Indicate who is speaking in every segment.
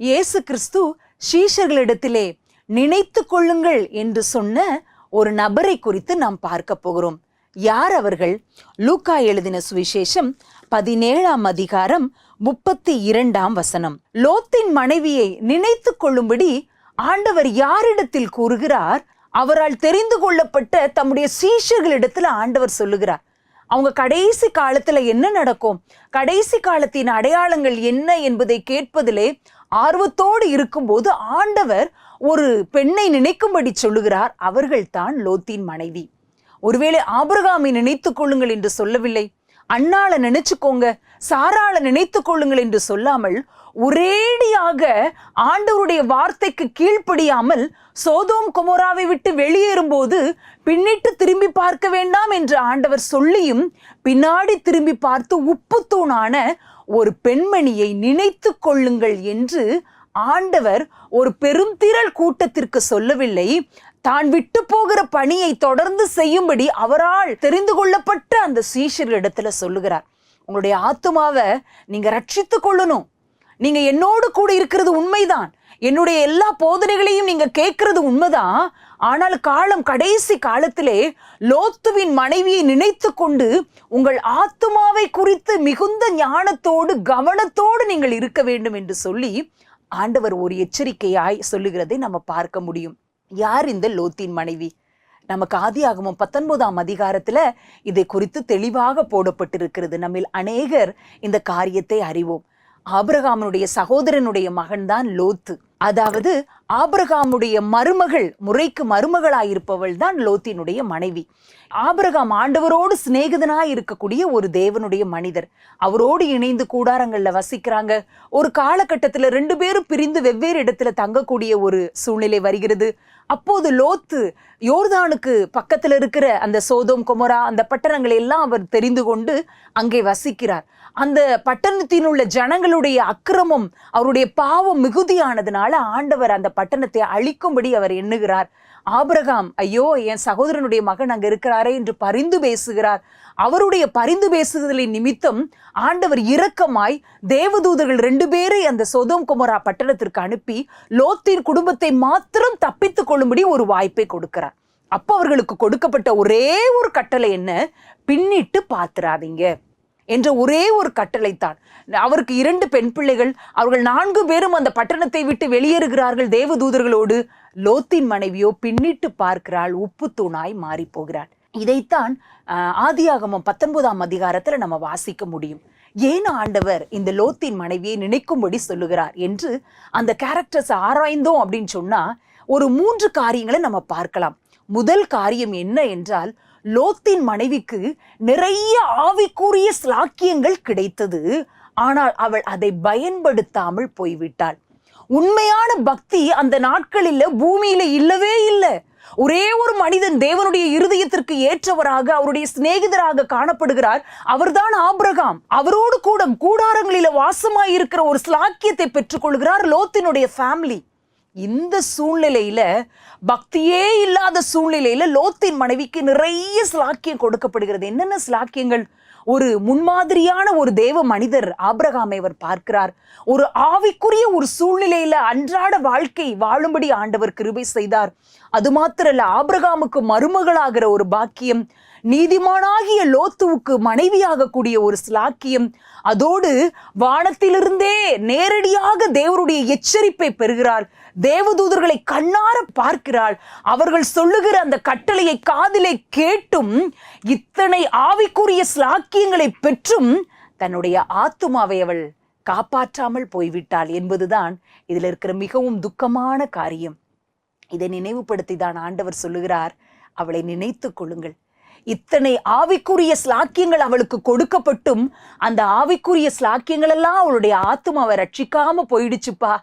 Speaker 1: இயேசு கிறிஸ்து சீஷர்களிடத்திலே நினைத்து கொள்ளுங்கள் என்று சொன்ன ஒரு நபரை குறித்து நாம் பார்க்க போகிறோம். யார் அவர்கள்? லூக்கா எழுதின சுவிசேஷம் பதினேழாம் அதிகாரம் முப்பத்தி இரண்டாம் வசனம். லோத்தின் மனைவியை நினைத்து கொள்ளும்படி ஆண்டவர் யாரிடத்தில் கூறுகிறார்? அவரால் தெரிந்து கொள்ளப்பட்ட தம்முடைய சீஷர்களிடத்தில் ஆண்டவர் சொல்லுகிறார். அவங்க கடைசி காலத்துல என்ன நடக்கும்? கடைசி காலத்தின் அடையாளங்கள் என்ன என்பதை கேட்பதிலே ஆர்வத்தோடு இருக்கும்போது ஆண்டவர் ஒரு பெண்ணை நினைக்கும்படி சொல்லுகிறார் அவர்கள் தான் லோத்தின் மனைவி. ஒருவேளை ஆபிரகாமை நினைத்து கொள்ளுங்கள் என்று சொல்லவில்லை. அண்ணால நினைச்சுக்கோங்க சாரால நினைத்து கொள்ளுங்கள் என்று சொல்லாமல் ஒரேடியாக ஆண்டவருடைய வார்த்தைக்கு கீழ்ப்படியாமல் சோதோம் குமோராவை விட்டு வெளியேறும்போது பின்னிட்டு திரும்பி பார்க்க வேண்டாம் என்று ஆண்டவர் சொல்லியும் பின்னாடி திரும்பி பார்த்து உப்புத்தூணான ஒரு பெண்மணியை நினைத்து கொள்ளுங்கள் என்று ஆண்டவர் ஒரு பெருந்திரள் கூட்டத்திற்கு சொல்லவில்லை. தான் விட்டு போகிற பணியை தொடர்ந்து செய்யும்படி அவரால் தெரிந்து கொள்ளப்பட்ட அந்த சீஷர்களிடத்துல சொல்லுகிறார். உங்களுடைய ஆத்துமாவை நீங்க ரட்சித்து கொள்ளணும். நீங்க என்னோடு கூட இருக்கிறது உண்மைதான். என்னுடைய எல்லா போதனைகளையும் நீங்க கேட்கறது உண்மைதான். ஆனால் காலம் கடைசி காலத்திலே லோத்துவின் மனைவியை நினைத்து கொண்டு உங்கள் ஆத்துமாவை குறித்து மிகுந்த ஞானத்தோடு கவனத்தோடு நீங்கள் இருக்க வேண்டும் என்று சொல்லி ஆண்டவர் ஒரு எச்சரிக்கையாய் சொல்லுகிறதை நம்ம பார்க்க முடியும். யார் இந்த லோத்தின் மனைவி? நமக்கு ஆதியாகமும் பத்தொன்பதாம் அதிகாரத்தில் இதை குறித்து தெளிவாக போடப்பட்டிருக்கிறது. நம்மில் அநேகர் இந்த காரியத்தை அறிவோம். ஆபிரகாமனுடைய சகோதரனுடைய மகன்தான் லோத்து. அதாவது ஆபிரகாமுடைய மருமகள் முறைக்கு மருமகளாயிருப்பவள் தான் லோத்தினுடைய மனைவி. ஆபிரகாம் ஆண்டவரோடு சிநேகிதனாய் இருக்கக்கூடிய ஒரு தேவனுடைய மனிதர். அவரோடு இணைந்து கூடாரங்களில் வசிக்கிறாங்க. ஒரு காலகட்டத்தில் ரெண்டு பேரும் பிரிந்து வெவ்வேறு இடத்துல தங்கக்கூடிய ஒரு சூழ்நிலை வருகிறது. அப்போது லோத்து யோர்தானுக்கு பக்கத்தில் இருக்கிற அந்த சோதோம் கொமரா அந்த பட்டணங்களை எல்லாம் அவர் தெரிந்து கொண்டு அங்கே வசிக்கிறார். அந்த பட்டணத்தில் உள்ள ஜனங்களுடைய அக்கிரமம் அவருடைய பாவம் மிகுதியானதுனால ஆண்டவர் அந்த பட்டணத்தை அழிக்கும்படி அவர் எண்ணுகிறார். ஆபிரகாம் ஐயோ என் சகோதரனுடைய மகன் அங்கே இருக்கிறாரே என்று பரிந்து பேசுகிறார். அவருடைய பரிந்து பேசுதலின் நிமித்தம் ஆண்டவர் இரக்கமாய் தேவதூதர்கள் ரெண்டு பேரை அந்த சொதோம் குமரா பட்டணத்திற்கு அனுப்பி லோத்தின் குடும்பத்தை மாத்திரம் தப்பித்துக் கொள்ளும்படி ஒரு வாய்ப்பை கொடுக்கிறார். அப்போ அவர்களுக்கு கொடுக்கப்பட்ட ஒரே ஒரு கட்டளை என்ன? பின்னிட்டு பாத்துறாதீங்க என்ற ஒரே ஒரு கட்டளைத்தான் அவருக்கு இரண்டு பெண் பிள்ளைகள் அவர்கள் நான்கு பேரும் அந்த பட்டணத்தை விட்டு வெளியேறுகிறார்கள் தேவதூதர்களோடு. லோத்தின் மனைவியோ பின்னிட்டு பார்க்கிறாள் உப்பு தூணாய் மாறி போகிறாள். இதைத்தான் ஆதியாகமம் பத்தொன்பதாம் அதிகாரத்தில் நம்ம வாசிக்க முடியும். ஏன் ஆண்டவர் இந்த லோத்தின் மனைவியை நினைக்கும்படி சொல்லுகிறார் என்று அந்த கேரக்டர்ஸ் ஆராய்ந்தோம் அப்படின்னு சொன்னால் ஒரு மூன்று காரியங்களை நம்ம பார்க்கலாம். முதல் காரியம் என்ன என்றால் லோத்தின் மனைவிக்கு நிறைய ஆவிக்குரிய ஸ்லாக்கியங்கள் கிடைத்தது ஆனால் அவள் அதை பயன்படுத்தாமல் போய்விட்டாள். உண்மையான பக்தி அந்த நாட்களில் பூமியில இல்லவே இல்லை. ஒரே ஒரு மனிதன் தேவனுடைய இருதயத்திற்கு ஏற்றவராக அவருடைய சிநேகிதராக காணப்படுகிறார். அவர்தான் ஆபிரகாம். அவரோடு கூட கூடாரங்களில வாசமாய் இருக்கிற ஒரு ஸ்லாக்கியத்தை பெற்றுக்கொள்கிறார் லோத்தினுடைய ஃபேமிலி இந்த சூழ்நிலையில பக்தியே இல்லாத சூழ்நிலையில லோத்தின் மனைவிக்கு நிறைய ஸ்லாக்கியம் கொடுக்கப்படுகிறது. என்னென்ன ஸ்லாக்கியங்கள் ஒரு முன்மாதிரியான ஒரு தேவ மனிதர் ஆபிரகாமை அவர் பார்க்கிறார். ஒரு ஆவிக்குரிய ஒரு சூழ்நிலையில அன்றாட வாழ்க்கை வாழும்படி ஆண்டவர் கிருபை செய்தார். அது மாத்திரல்ல ஆபிரகாமுக்கு மருமகளாகிற ஒரு பாக்கியம் நீதிமானாகிய லோத்துவுக்கு மனைவியாகக்கூடிய ஒரு ஸ்லாக்கியம் அதோடு வானத்திலிருந்தே நேரடியாக தேவருடைய எச்சரிப்பை பெறுகிறார். தேவதூதர்களை கண்ணார பார்க்கிறாள். அவர்கள் சொல்லுகிற அந்த கட்டளையை காதிலே கேட்டும் இத்தனை ஆவிக்குரிய ஸ்லாக்கியங்களை பெற்றும் தன்னுடைய ஆத்துமாவை அவள் காப்பாற்றாமல் போய்விட்டாள் என்பதுதான் இதில் இருக்கிற மிகவும் துக்கமான காரியம். இதை நினைவுபடுத்தி தான் ஆண்டவர் சொல்லுகிறார். அவளை நினைத்துக் கொள்ளுங்கள். இத்தனை ஆவிக்குரிய ஸ்லாக்கியங்கள் அவளுக்கு கொடுக்கப்பட்டும் அந்த ஆவிக்குரிய ஸ்லாக்கியங்கள் எல்லாம் அவளுடைய ஆத்துமாவை ரட்சிக்காம போயிடுச்சுப்பா.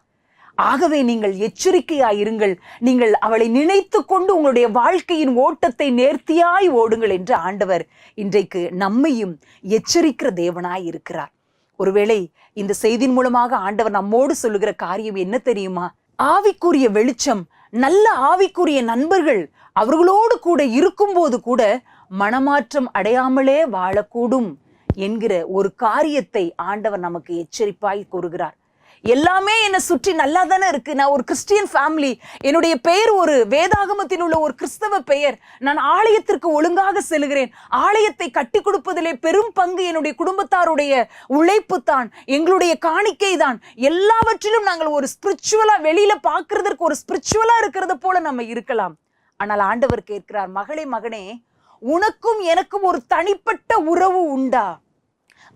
Speaker 1: ஆகவே நீங்கள் எச்சரிக்கையாயிருங்கள் நீங்கள் அவளை நினைத்து கொண்டு உங்களுடைய வாழ்க்கையின் ஓட்டத்தை நேர்த்தியாய் ஓடுங்கள் என்று ஆண்டவர் இன்றைக்கு நம்மையும் எச்சரிக்கிற தேவனாய் இருக்கிறார். ஒருவேளை இந்த செய்தியின் மூலமாக ஆண்டவர் நம்மோடு சொல்லுகிற காரியம் என்ன தெரியுமா? ஆவிக்குரிய வெளிச்சம் நல்ல ஆவிக்குரிய நண்பர்கள் அவர்களோடு கூட இருக்கும்போது கூட மனமாற்றம் அடையாமலே வாழக்கூடும் என்கிற ஒரு காரியத்தை ஆண்டவர் நமக்கு எச்சரிப்பாய் கூறுகிறார். எல்லாமே என்னை சுற்றி நல்லா தானே இருக்கு. நான் ஒரு கிறிஸ்டியன் ஃபேமிலி என்னுடைய பெயர் ஒரு வேதாகமத்தில் உள்ள ஒரு கிறிஸ்தவ பெயர். நான் ஆலயத்திற்கு ஒழுங்காக செல்கிறேன். ஆலயத்தை கட்டி கொடுப்பதிலே பெரும் பங்கு என்னுடைய குடும்பத்தாருடைய உழைப்பு தான் எங்களுடைய காணிக்கை தான். எல்லாவற்றிலும் நாங்கள் ஒரு ஸ்பிரிச்சுவலா வெளியில பார்க்கறதற்கு ஒரு ஸ்பிரிச்சுவலா இருக்கிறத போல நம்ம இருக்கலாம். ஆனால் ஆண்டவர் கேட்கிறார் மகளே மகனே உனக்கும் எனக்கும் ஒரு தனிப்பட்ட உறவு உண்டா?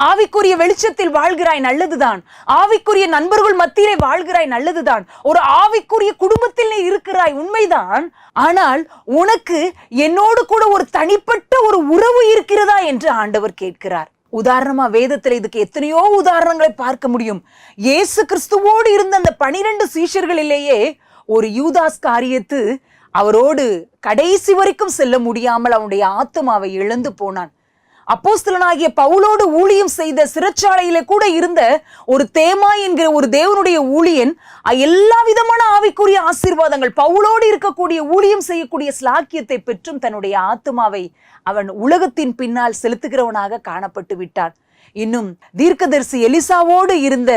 Speaker 1: ஆவிக்குரிய வெளிச்சத்தில் வாழ்கிறாய் நல்லதுதான். ஆவிக்குரிய நண்பர்கள் மத்தியிலே வாழ்கிறாய் நல்லதுதான். ஒரு ஆவிக்குரிய குடும்பத்தில் நீ இருக்கிறாய் உண்மைதான். ஆனால் உனக்கு என்னோடு கூட ஒரு தனிப்பட்ட ஒரு உறவு இருக்கிறதா என்று ஆண்டவர் கேட்கிறார். உதாரணமா வேதத்தில் இதுக்கு எத்தனையோ உதாரணங்களை பார்க்க முடியும். இயேசு கிறிஸ்துவோடு இருந்த அந்த பனிரெண்டு சீஷர்களிலேயே ஒரு யூதாஸ் காரியத்து அவரோடு கடைசி வரைக்கும் செல்ல முடியாமல் அவனுடைய ஆத்மாவை இழந்து போனான். அப்போஸ்தலனாகிய பவுலோடு ஊழியம் செய்த சிறைச்சாலையில கூட இருந்த ஒரு தேமா என்கிற ஒரு தேவனுடைய ஊழியன் எல்லா விதமான ஆவிக்குரிய ஆசீர்வாதங்கள் பவுலோடு இருக்கக்கூடிய ஊழியம் செய்யக்கூடிய ஸ்லாக்கியத்தை பெற்றும் தன்னுடைய ஆத்மாவை அவன் உலகத்தின் பின்னால் செலுத்துகிறவனாக காணப்பட்டு விட்டான் இன்னும் தீர்க்கதரிசி எலிசாவோடு இருந்த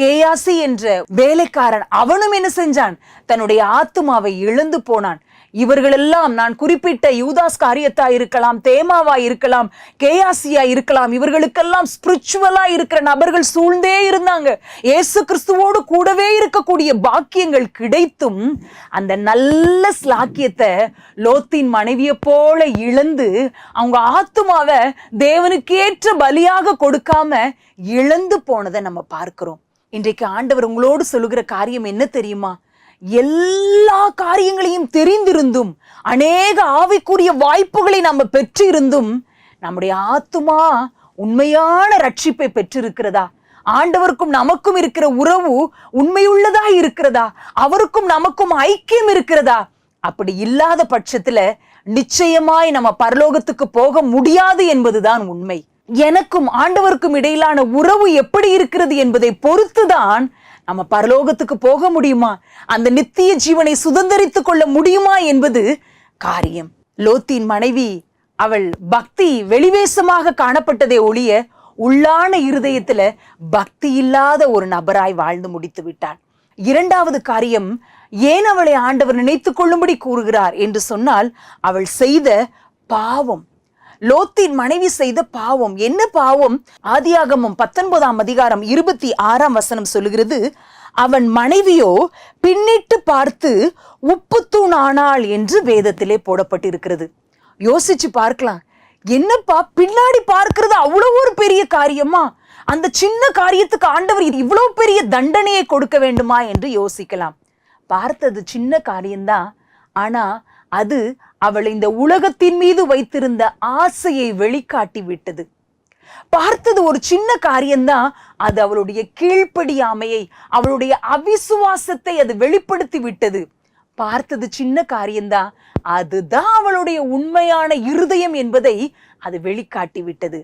Speaker 1: கேயாசி என்ற வேலைக்காரன் அவனும் என்ன செஞ்சான்? தன்னுடைய ஆத்துமாவை இழந்து போனான். இவர்களெல்லாம் நான் குறிப்பிட்ட யூதாஸ் காரியத்தா இருக்கலாம் தேமாவா இருக்கலாம் கேயாசியா இருக்கலாம் இவர்களுக்கெல்லாம் ஸ்பிரிச்சுவலா இருக்கிற நபர்கள் சூழ்ந்தே இருந்தாங்க. இயேசு கிறிஸ்துவோடு கூடவே இருக்கக்கூடிய பாக்கியங்கள் கிடைத்தும் அந்த நல்ல ஸ்லாக்கியத்தை லோத்தின் மனைவியை போல இழந்து அவங்க ஆத்துமாவை தேவனுக்கேற்ற பலியாக கொடுக்காம இழந்து போனதை நம்ம பார்க்கிறோம். இன்றைக்கு ஆண்டவர் உங்களோடு சொல்லுகிற காரியம் என்ன தெரியுமா? எல்லா காரியங்களையும் தெரிந்திருந்தும் அநேக ஆவிக்குரிய வாய்ப்புகளை நம்ம பெற்றிருந்தும் நம்முடைய ஆத்துமா உண்மையான ரட்சிப்பை பெற்றிருக்கிறதா? ஆண்டவருக்கும் நமக்கும் இருக்கிற உறவு உண்மையுள்ளதா இருக்கிறதா? அவருக்கும் நமக்கும் ஐக்கியம் இருக்கிறதா? அப்படி இல்லாத பட்சத்துல நிச்சயமாய் நம்ம பரலோகத்துக்கு போக முடியாது என்பதுதான் உண்மை. எனக்கும் ஆண்டவருக்கும் இடையிலான உறவு எப்படி இருக்கிறது என்பதை பொறுத்துதான் நம்ம பரலோகத்துக்கு போக முடியுமா? அந்த நித்திய ஜீவனை சுதந்திரித்து கொள்ள முடியுமா என்பது காரியம். லோத்தின் மனைவி அவள் பக்தி வெளிவேசமாக காணப்பட்டதே ஒழிய உள்ளான இருதயத்துல பக்தி இல்லாத ஒரு நபராய் வாழ்ந்து முடித்து விட்டாள். இரண்டாவது காரியம் ஏன் அவளை ஆண்டவர் நினைத்துக் கொள்ளும்படி கூறுகிறார் என்று சொன்னால் அவள் செய்த பாவம். லோத்தின் மனைவி செய்த பாவம். என்ன பாவம்? ஆதியாகமம் பத்தொன்பதாம் அதிகாரம் இருபத்தி ஆறாம் வசனம் சொல்லுகிறது அவன் மனைவியோ பின்னிட்டு பார்த்து உப்புத்தூண் ஆனாள் என்று வேதத்திலே போடப்பட்டிருக்கிறது. யோசிச்சு பார்க்கலாம். என்னப்பா பின்னாடி பார்க்கிறது அவ்வளோ ஒரு பெரிய காரியமா? அந்த சின்ன காரியத்துக்கு ஆண்டவர் இவ்வளோ பெரிய தண்டனையை கொடுக்க வேண்டுமா என்று யோசிக்கலாம். பார்த்தது சின்ன காரியம்தான். ஆனால் அது அவள் இந்த உலகத்தின் மீது வைத்திருந்த ஆசையை வெளிக்காட்டி விட்டது. பார்த்தது ஒரு சின்ன காரியம்தான் அது அவளுடைய கீழ்ப்படியாமையை அவளுடைய அவிசுவாசத்தை அது வெளிப்படுத்தி விட்டது. பார்த்தது சின்ன காரியம்தான் அதுதான் அவளுடைய உண்மையான இருதயம் என்பதை அது வெளிக்காட்டி விட்டது.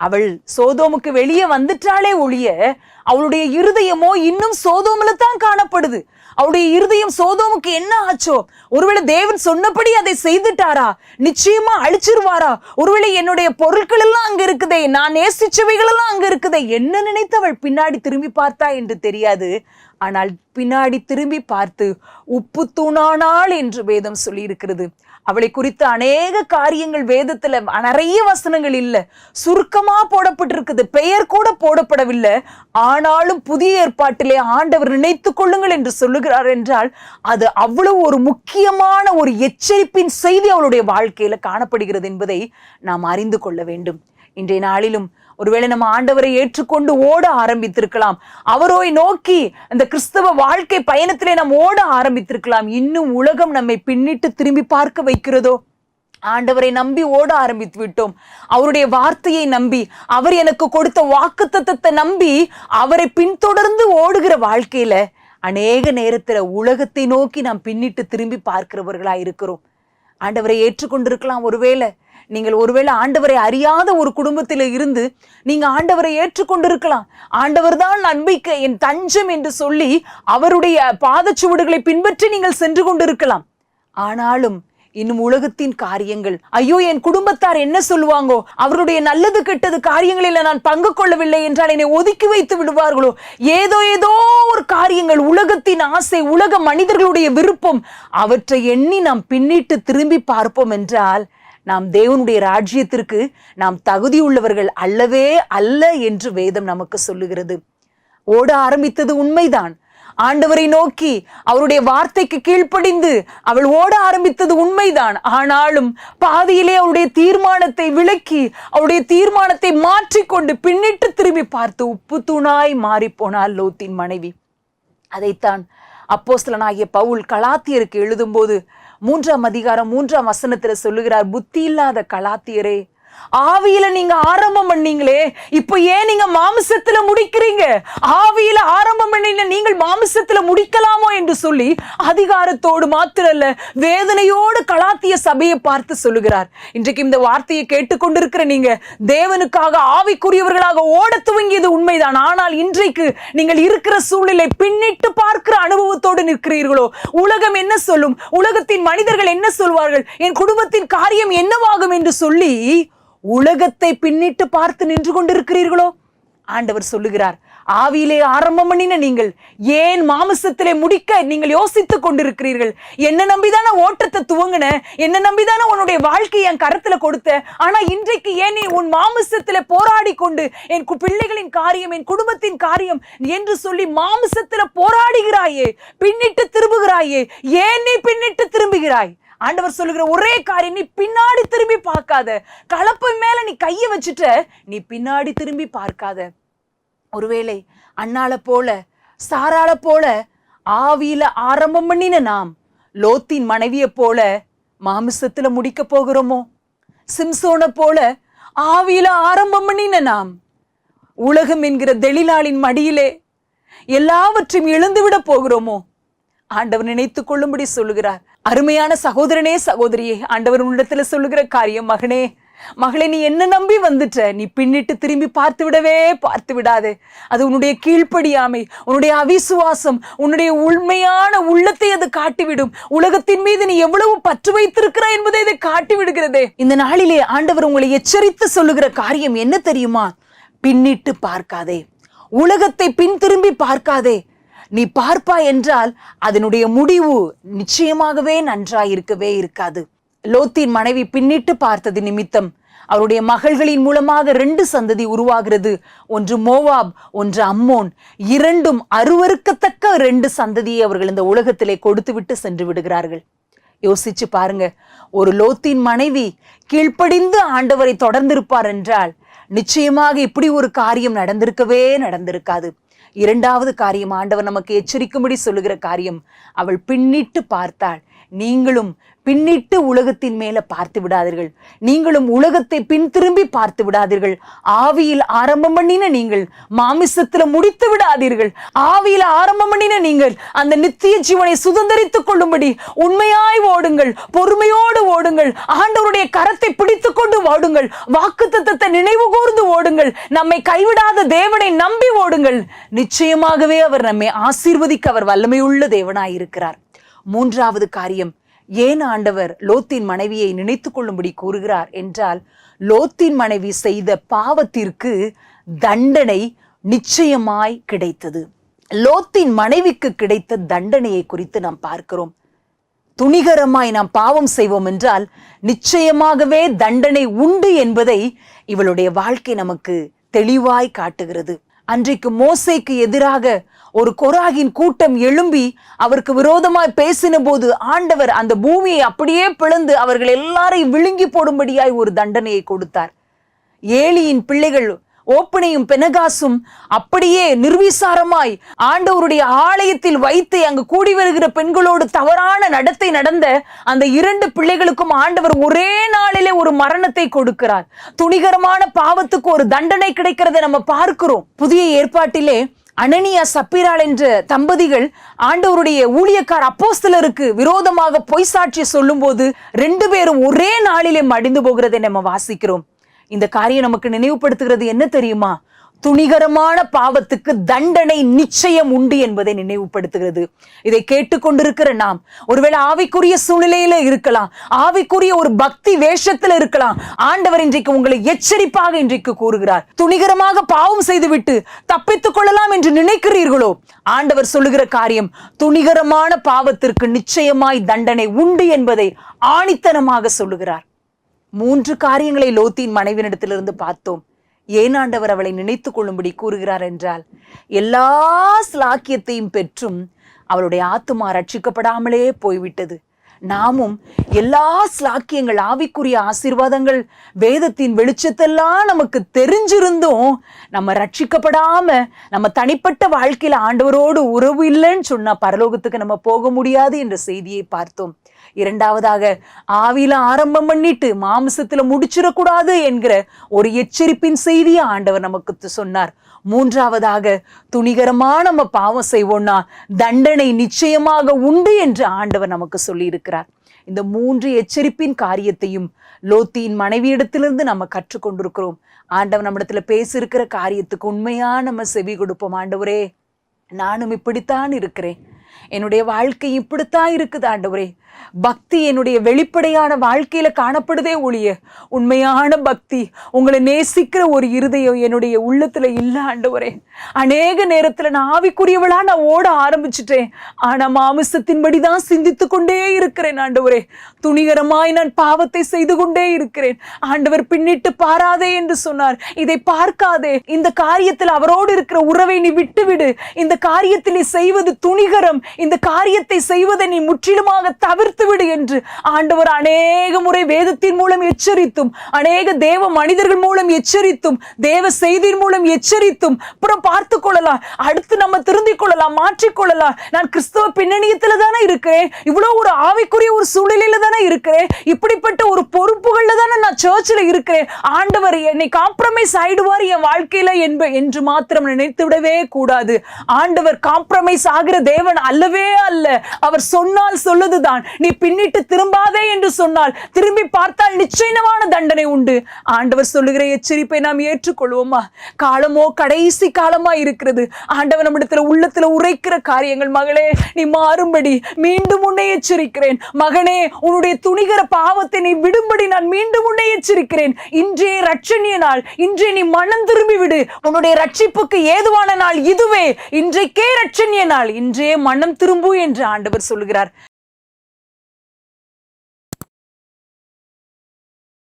Speaker 1: அவள் சோதோமுக்கு வெளியே வந்துட்டாளே ஒழிய அவளுடைய இருதயமோ இன்னும் சோதோமுல தான் காணப்படுது. அவருடைய இருதயம் சோதோமுக்கு என்ன ஆச்சோ? ஒருவேளை தேவன் சொன்னபடி அதை செய்துட்டாரா? நிச்சயமா அழிச்சிருவாரா? ஒருவேளை என்னுடைய பொருட்கள் எல்லாம் அங்க இருக்குதே நான் நேசிச்சவைகள் எல்லாம் அங்க இருக்குதே என்ன நினைத்து அவள் பின்னாடி திரும்பி பார்த்தா என்று தெரியாது. ஆனால் பின்னாடி திரும்பி பார்த்து உப்பு தூணானாள் என்று வேதம் சொல்லியிருக்கிறது. அவளை குறித்து அநேக காரியங்கள் வேதத்துல நிறைய வசனங்கள் இல்லை. சுருக்கமா போடப்பட்டிருக்குது. பெயர் கூட போடப்படவில்லை. ஆனாலும் புதிய ஏற்பாட்டிலே ஆண்டவர் நினைத்து கொள்ளுங்கள் என்று சொல்லுகிறார் என்றால் அது அவ்வளவு ஒரு முக்கியமான ஒரு எச்சரிப்பின் செய்தி அவளுடைய வாழ்க்கையில காணப்படுகிறது என்பதை நாம் அறிந்து கொள்ள வேண்டும். இன்றைய நாளிலும் ஒருவேளை நம்ம ஆண்டவரை ஏற்றுக்கொண்டு ஓட ஆரம்பித்திருக்கலாம். அவரோய் நோக்கி அந்த கிறிஸ்தவ வாழ்க்கை பயணத்திலே நாம் ஓட ஆரம்பித்திருக்கலாம். இன்னும் உலகம் நம்மை பின்னிட்டு திரும்பி பார்க்க வைக்கிறதோ? ஆண்டவரை நம்பி ஓட ஆரம்பித்து விட்டோம். அவருடைய வார்த்தையை நம்பி அவர் எனக்கு கொடுத்த வாக்குத்தத்தத்தை நம்பி அவரை பின்தொடர்ந்து ஓடுகிற வாழ்க்கையில அநேக நேரத்துல உலகத்தை நோக்கி நாம் பின்னிட்டு திரும்பி பார்க்கிறவர்களா இருக்கிறோம் ஆண்டவரை ஏற்றுக்கொண்டிருக்கலாம். ஒருவேளை நீங்கள் ஒருவேளை ஆண்டவரை அறியாத ஒரு குடும்பத்தில் இருந்து நீங்க ஆண்டவரை ஏற்றுக்கொண்டிருக்கலாம். ஆண்டவர் தான் நம்பிக்கை என் தஞ்சம் என்று சொல்லி அவருடைய பாதச்சுவடுகளை பின்பற்றி நீங்கள் சென்று கொண்டிருக்கலாம். ஆனாலும் இன்னும் உலகத்தின் காரியங்கள் ஐயோ என் குடும்பத்தார் என்ன சொல்லுவாங்கோ அவருடைய நல்லது கெட்டது காரியங்களில் நான் பங்கு கொள்ளவில்லை என்றால் என்னை ஒதுக்கி வைத்து விடுவார்களோ? ஏதோ ஏதோ ஒரு காரியங்கள் உலகத்தின் ஆசை உலக மனிதர்களுடைய விருப்பம் அவற்றை எண்ணி நாம் பின்னிட்டு திரும்பி பார்ப்போம் என்றால் நாம் தேவனுடைய ராஜ்யத்திற்கு நாம் தகுதி உள்ளவர்கள் அல்லவே அல்ல என்று வேதம் நமக்கு சொல்லுகிறது. ஓட ஆரம்பித்தது உண்மைதான். ஆண்டவரை நோக்கி அவருடைய வார்த்தைக்கு கீழ்ப்படிந்து அவள் ஓட ஆரம்பித்தது உண்மைதான். ஆனாலும் பாதியிலே அவருடைய தீர்மானத்தை விளக்கி அவருடைய தீர்மானத்தை மாற்றிக்கொண்டு பின்னிட்டு திரும்பி பார்த்து உப்பு தூணாய் மாறி போனாள் லோத்தின் மனைவி. அதைத்தான் அப்போஸ்தலனாகிய பவுல் கலாத்தியருக்கு எழுதும்போது மூன்றாம் அதிகாரம் மூன்றாம் வசனத்துல சொல்லுகிறார் புத்தி இல்லாத கலாத்தியரே ஆவியில நீங்க ஆரம்பம் பண்ணீங்களே இப்போ ஏன் நீங்க மாமிசத்துல முடிக்கிறீங்க? ஆவியில ஆரம்பம் பண்ணீங்க நீங்கள் மாமிசத்துல முடிக்கலாமோ? என்று சொல்லி அதிகாரத்தோடு மாத்திரல்ல வேதனையோடு கலாத்திய சபையை பார்த்து சொல்லுகிறார். இன்றைக்கு இந்த வார்த்தையை கேட்டுக்கொண்டிருக்கிற நீங்க தேவனுக்காக ஆவிக்குரியவர்களாக ஓட துவங்கியது உண்மைதான். ஆனால் இன்றைக்கு நீங்கள் இருக்கிற சூழ்நிலை பின்னிட்டு பார்க்கிற அனுபவத்தோடு நிற்கிறீர்களோ? உலகம் என்ன சொல்லும்? உலகத்தின் மனிதர்கள் என்ன சொல்வார்கள்? என் குடும்பத்தின் காரியம் என்னவாகும் என்று சொல்லி உலகத்தை பின்னிட்டு பார்த்து நின்று கொண்டிருக்கிறீர்களோ? ஆண்டவர் சொல்லுகிறார் ஆவியிலே ஆரம்பம் பண்ணின நீங்கள். ஏன் மாமிசத்திலே முடிக்க நீங்கள் யோசித்துக் கொண்டிருக்கிறீர்கள்? என்ன நம்பிதானே ஓட்டத்தை துவங்கின? என்ன நம்பிதானே உன்னுடைய வாழ்க்கையை என் கரத்துல கொடுத்த? ஆனா இன்றைக்கு ஏன் நீ உன் மாமிசத்திலே போராடி கொண்டு என் கு- பிள்ளைகளின் காரியம் என் குடும்பத்தின் காரியம் என்று சொல்லி மாமிசத்தில போராடுகிறாயே பின்னிட்டு திரும்புகிறாயே ஏன் நீ பின்னிட்டு திரும்புகிறாய்? ஆண்டவர் சொல்லுகிற ஒரே காரியம் நீ பின்னாடி திரும்பி பார்க்காத. கலப்பு மேல நீ கையை வச்சுட்ட நீ பின்னாடி திரும்பி பார்க்காத. ஒருவேளை அண்ணால போல சாராள போல ஆவியில ஆரம்பம் பண்ணின நாம் லோத்தின் மனைவிய போல மாமிசத்துல முடிக்க போகிறோமோ? சிம்சோனை போல ஆவியில ஆரம்பம் பண்ணின நாம் உலகம் என்கிற தெளிலாளின் மடியிலே எல்லாவற்றையும் இழந்துவிட போகிறோமோ? ஆண்டவர் நினைத்துக் கொள்ளும்படி சொல்லுகிறார். அருமையான சகோதரனே சகோதரியே ஆண்டவர் உன்னிடத்துல சொல்லுகிற காரியம் மகனே மகளே நீ என்ன நம்பி வந்துட்ட? நீ பின்னிட்டு திரும்பி பார்த்து விடவே பார்த்து விடாதே. அது உன்னுடைய கீழ்ப்படியாமை உன்னுடைய அவிசுவாசம் உன்னுடைய உண்மையான உள்ளத்தை அது காட்டிவிடும். உலகத்தின் மீது நீ எவ்வளவு பற்று வைத்திருக்கிறாய் என்பதை இதை காட்டி விடுகிறதே இந்த நாளிலே ஆண்டவர் உங்களை எச்சரித்து சொல்லுகிற காரியம் என்ன தெரியுமா? பின்னிட்டு பார்க்காதே. உலகத்தை பின் திரும்பி பார்க்காதே. நீ பார்ப்பாய் என்றால் அதனுடைய முடிவு நிச்சயமாகவே நன்றாயிருக்கவே இருக்காது. லோத்தின் மனைவி பின்னிட்டு பார்த்தது நிமித்தம். அவருடைய மகள்களின் மூலமாக ரெண்டு சந்ததி உருவாகிறது. ஒன்று மோவாப் ஒன்று அம்மோன். இரண்டும் அருவருக்கத்தக்க ரெண்டு சந்ததியை அவர்கள் இந்த உலகத்திலே கொடுத்துவிட்டு சென்று விடுகிறார்கள். யோசிச்சு பாருங்க ஒரு லோத்தின் மனைவி கீழ்ப்படிந்து ஆண்டவரை தொடர்ந்திருப்பார் என்றால் நிச்சயமாக இப்படி ஒரு காரியம் நடந்திருக்கவே நடந்திருக்காது. இரண்டாவது காரியம் ஆண்டவர் நமக்கு எச்சரிக்கும்படி சொல்லுகிற காரியம் அவள் பின்னிட்டு பார்த்தாள். நீங்களும் பின்னிட்டு உலகத்தின் மேல பார்த்து விடாதீர்கள். நீங்களும் உலகத்தை பின் திரும்பி பார்த்து விடாதீர்கள். ஆவியில் ஆரம்பம் பண்ணின நீங்கள் மாமிசத்துல முடித்து விடாதீர்கள். ஆவியில் ஆரம்பம் பண்ணின நீங்கள் அந்த நித்திய ஜீவனை சுதந்திரித்துக் கொள்ளும்படி உண்மையாய் ஓடுங்கள். பொறுமையோடு ஓடுங்கள். ஆண்டவருடைய கரத்தை பிடித்துக் கொண்டு ஓடுங்கள் வாக்கு நினைவு கூர்ந்து ஓடுங்கள். நம்மை கைவிடாத தேவனை நம்பி ஓடுங்கள். நிச்சயமாகவே அவர் நம்மை ஆசீர்வதிக்க அவர் வல்லமையுள்ள தேவனாயிருக்கிறார். மூன்றாவது காரியம் ஏன் ஆண்டவர் லோத்தின் மனைவியை நினைத்து கொள்ளும்படி கூறுகிறார் என்றால் லோத்தின் மனைவி செய்த பாவத்திற்கு தண்டனை நிச்சயமாய் கிடைத்தது. லோத்தின் மனைவிக்கு கிடைத்த தண்டனையை குறித்து நாம் பார்க்கிறோம். துணிகரமாய் நாம் பாவம் செய்வோம் என்றால் நிச்சயமாகவே தண்டனை உண்டு என்பதை இவளுடைய வாழ்க்கை நமக்கு தெளிவாய் காட்டுகிறது. அன்றைக்கு மோசைக்கு எதிராக ஒரு கொராகின் கூட்டம் எழும்பி அவருக்கு விரோதமாய் பேசின போது ஆண்டவர் அந்த பூமியை அப்படியே பிளந்து அவர்கள் எல்லாரையும் விழுங்கி போடும்படியாய் ஒரு தண்டனையை கொடுத்தார். ஏலியின் பிள்ளைகள் ஓப்பனையும் பெனகாசும் அப்படியே நிர்விசாரமாய் ஆண்டவருடைய ஆலயத்தில் வைத்து அங்கு கூடி வருகிற பெண்களோடு தவறான நடத்தை நடந்த அந்த இரண்டு பிள்ளைகளுக்கும் ஆண்டவர் ஒரே நாளிலே ஒரு மரணத்தை கொடுக்கிறார். துணிகரமான பாவத்துக்கு ஒரு தண்டனை கிடைக்கிறத நம்ம பார்க்கிறோம். புதிய ஏற்பாட்டிலே அனனியா சப்பீராள் என்ற தம்பதிகள் ஆண்டவருடைய ஊழியக்கார் அப்போஸ்தலருக்கு விரோதமாக பொய் சாட்சி சொல்லும்போது ரெண்டு பேரும் ஒரே நாளிலே மடிந்து போகிறதை நம்ம வாசிக்கிறோம். இந்த காரியம் நமக்கு நினைவுபடுத்துகிறது என்ன தெரியுமா? துணிகரமான பாவத்துக்கு தண்டனை நிச்சயம் உண்டு என்பதை நினைவுபடுத்துகிறது. இதை கேட்டுக்கொண்டிருக்கிற நாம் ஒருவேளை ஆவிக்குரிய சூழ்நிலையில இருக்கலாம் ஆவிக்குரிய ஒரு பக்தி வேஷத்துல இருக்கலாம் ஆண்டவர் இன்றைக்கு உங்களை எச்சரிப்பாக இன்றைக்கு கூறுகிறார். துணிகரமாக பாவம் செய்துவிட்டு தப்பித்துக் கொள்ளலாம் என்று நினைக்கிறீர்களோ? ஆண்டவர் சொல்லுகிற காரியம் துணிகரமான பாவத்திற்கு நிச்சயமாய் தண்டனை உண்டு என்பதை ஆணித்தனமாக சொல்லுகிறார். மூன்று காரியங்களை லோத்தின் மனைவினிடத்திலிருந்து பார்த்தோம். ஏன் ஆண்டவர் அவளை நினைத்து கொள்ளும்படி கூறுகிறார் என்றால் எல்லா ஸ்லாக்கியத்தையும் பெற்றும் அவளுடைய ஆத்துமா ரட்சிக்கப்படாமலே போய்விட்டது. நாமும் எல்லா ஸ்லாக்கியங்கள் ஆவிக்குரிய ஆசீர்வாதங்கள் வேதத்தின் வெளிச்சத்தெல்லாம் நமக்கு தெரிஞ்சிருந்தும் நம்ம ரட்சிக்கப்படாம நம்ம தனிப்பட்ட வாழ்க்கையில ஆண்டவரோடு உறவு இல்லைன்னு சொன்னா பரலோகத்துக்கு நம்ம போக முடியாது என்ற செய்தியை பார்த்தோம். இரண்டாவதாக ஆவியில ஆரம்பம் பண்ணிட்டு மாம்சத்துல முடிச்சிடக்கூடாது என்கிற ஒரு எச்சரிப்பின் செய்தியை ஆண்டவர் நமக்கு சொன்னார். மூன்றாவதாக துணிகரமாக நம்ம பாவம் செய்வோம்னா தண்டனை நிச்சயமாக உண்டு என்று ஆண்டவர் நமக்கு சொல்லியிருக்கிறார். இந்த மூன்று எச்சரிப்பின் காரியத்தையும் லோத்தியின் மனைவியிடத்திலிருந்து நம்ம கற்றுக்கொண்டிருக்கிறோம் ஆண்டவர் நம்மிடத்துல பேசியிருக்கிற காரியத்துக்கு உண்மையாக நம்ம செவி கொடுப்போம். ஆண்டவரே நானும் இப்படித்தான் இருக்கிறேன். என்னுடைய வாழ்க்கை இப்படித்தான் இருக்குது ஆண்டவரே. பக்தி என்னுடைய வெளிப்படையான வாழ்க்கையில காணப்படுதே ஒழிய உண்மையான பக்தி உங்களை நேசிக்கிற ஒரு இருதயம் என்னுடைய உள்ளத்துல இல்ல ஆண்டவரே. அநேக நேரத்துல நான் ஆவிக்குரியவளா நான் ஓட ஆரம்பிச்சிட்டேன். ஆனா மாமிசத்தின்படி தான் சிந்தித்து கொண்டே இருக்கிறேன் ஆண்டவரே. துணிகரமாய் நான் பாவத்தை செய்து கொண்டே இருக்கிறேன். ஆண்டவர் பின்னிட்டு பாராதே என்று சொன்னார். இதை பார்க்காதே. இந்த காரியத்தில் அவரோடு இருக்கிற உறவை நீ விட்டுவிடு. இந்த காரியத்தில் செய்வது துணிகரம். இந்த காரியத்தை செய்வதை நீ முற்றிலுமாக தவிர்த்து விடு என்று ஆண்டவர் அநேக முறை வேதத்தின் மூலம் எச்சரித்தும் அநேக தேவ மனிதர்கள் மூலம் எச்சரித்தும் தேவ செய்தியின் மூலம் எச்சரித்தும் அப்புறம் பார்த்து கொள்ளலாம் அடுத்து நம்ம திருந்திக் கொள்ளலாம் மாற்றிக்கொள்ளலாம் நான் கிறிஸ்தவ பின்னணியத்தில் தானே இருக்கிறேன் இவ்வளோ ஒரு ஆவிக்குரிய ஒரு சூழ்நிலையில தானே இருக்கிறேன் இப்படிப்பட்ட ஒரு பொறுப்புகளில் தானே நான் சர்ச்சில் இருக்கிறேன். ஆண்டவர் என்னை காம்ப்ரமைஸ் ஆயிடுவார் என் வாழ்க்கையில என்ப என்று மாத்திரம் நினைத்து விடவே கூடாது. ஆண்டவர் காம்ப்ரமைஸ் ஆகிற தேவன் அல்லவே அல்ல. அவர் சொன்னால் சொல்லுதுதான். நீ பின்னிட்டு திரும்பாதே என்று சொன்னால் திரும்பி பார்த்தால் நிச்சயமான தண்டனை உண்டு. ஆண்டவர் சொல்லுகிற எச்சரிப்பை நாம் ஏற்றுக்கொள்வோமா? காலமோ கடைசி காலமா இருக்கிறது. ஆண்டவர் நம்மிடத்துல உள்ளத்துல உரைக்கிற காரியங்கள் மகளே நீ மாறும்படி மீண்டும் உன்னை எச்சரிக்கிறேன். மகனே உன்னுடைய துணிகர பாவத்தை நீ விடும்படி நான் மீண்டும் உன்னை எச்சரிக்கிறேன். இன்றைய ரட்சணிய நாள். இன்றைய நீ மனம் திரும்பி விடு உன்னுடைய ரட்சிப்புக்கு ஏதுவான நாள் இதுவே. இன்றைக்கே ரட்சணிய நாள். இன்றே மனம் திரும்பு என்று ஆண்டவர் சொல்லுகிறார்.